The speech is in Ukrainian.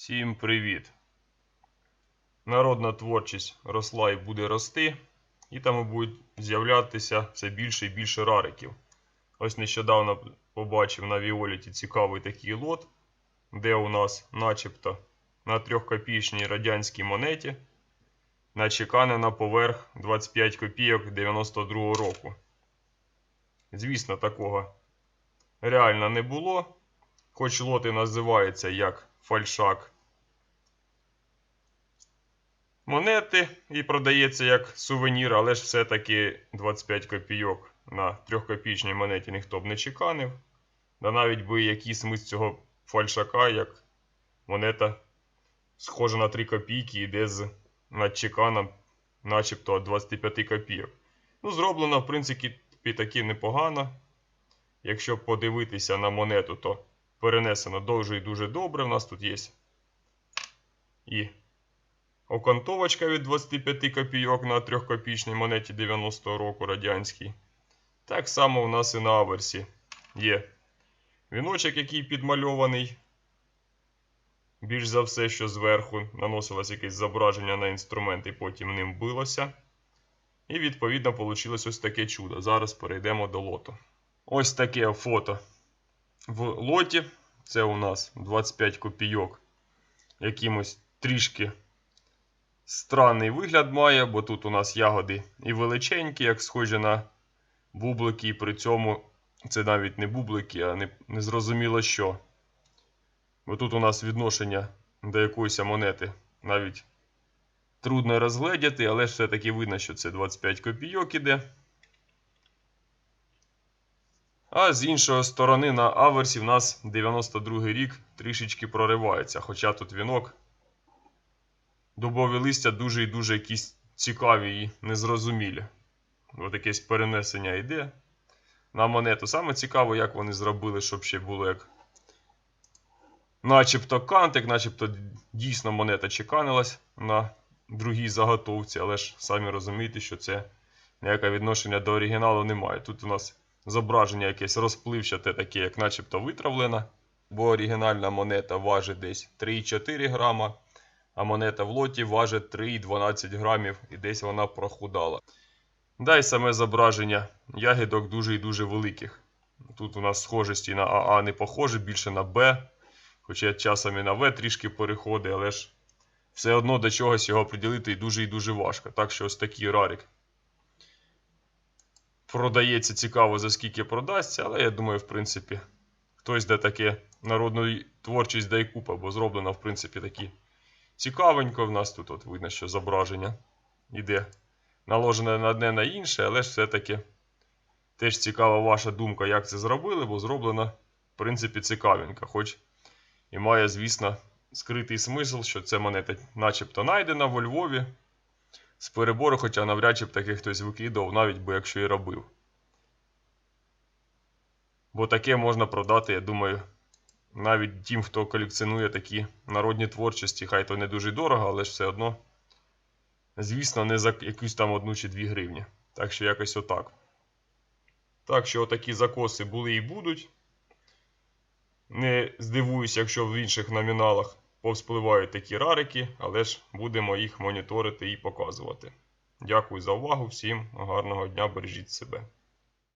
Всім привіт! Народна творчість росла і буде рости, і там будуть з'являтися все більше і більше рариків. Ось нещодавно побачив на Віоліті цікавий такий лот, де у нас начебто на трьохкопійчній радянській монеті начеканена поверх 25 копійок 92 року. Звісно, такого реально не було. Хоч лот і називається як фальшак монети і продається як сувенір, але ж все-таки 25 копійок на трьохкопійчній монеті ніхто б не чеканив. Да навіть би який смисл цього фальшака, як монета схожа на 3 копійки, йде з надчеканом начебто 25 копійок. Ну, зроблено, в принципі, таки непогано. Якщо подивитися на монету, то перенесено дуже і дуже добре. У нас тут є і окантовочка від 25 копійок на 3 копійчній монеті 90-го року радянській. Так само у нас і на аверсі є віночок, який підмальований. Більш за все, що зверху наносилось якесь зображення на інструмент і потім ним билося. І відповідно вийшло ось таке чудо. Зараз перейдемо до лоту. Ось таке фото в лоті. Це у нас 25 копійок. Якимось трішки странний вигляд має, бо тут у нас ягоди і величенькі, як схожі на бублики, і при цьому це навіть не бублики, а не, не зрозуміло що. Бо тут у нас відношення до якоїсь монети навіть трудно розгледіти, але все-таки видно, що це 25 копійок іде. А з іншої сторони на аверсі в нас 92 рік трішечки проривається. Хоча тут вінок. Дубові листя дуже і дуже якісь цікаві і незрозумілі. Ось якесь перенесення йде на монету. Саме цікаво, як вони зробили, щоб ще було як. Начебто кантик, начебто дійсно монета чеканилась на другій заготовці, але ж самі розумієте, що це ніяке відношення до оригіналу немає. Тут у нас зображення якесь розпливчате, таке, як начебто витравлена, бо оригінальна монета важить десь 3,4 грама, а монета в лоті важить 3,12 грамів і десь вона прохудала. Да й саме зображення ягідок дуже і дуже великих. Тут у нас схожості на АА не похоже, більше на Б. Хоча часом і на В трішки переходить, але ж все одно до чогось його приділити дуже і дуже важко. Так що ось такий рарик. Продається цікаво, за скільки продасться, але я думаю, в принципі, хтось де таке народну творчість купа, бо зроблено, в принципі, такі цікавенько. В нас тут от видно, що зображення йде наложене на одне на інше, але ж все-таки теж цікава ваша думка, як це зробили, бо зроблено, в принципі, цікавенько. Хоч і має, звісно, скритий смисл, що це монета начебто найдена во Львові з перебору, хоча навряд чи б таки хтось викидав, навіть би якщо і робив. Бо таке можна продати, я думаю, навіть тим, хто колекціонує такі народні творчості, хай то не дуже дорого, але ж все одно, звісно, не за якусь там одну чи дві гривні. Так що якось отак. Так що отакі закоси були і будуть. Не здивуюся, якщо в інших номіналах повспливають такі рарики, але ж будемо їх моніторити і показувати. Дякую за увагу, всім гарного дня, бережіть себе.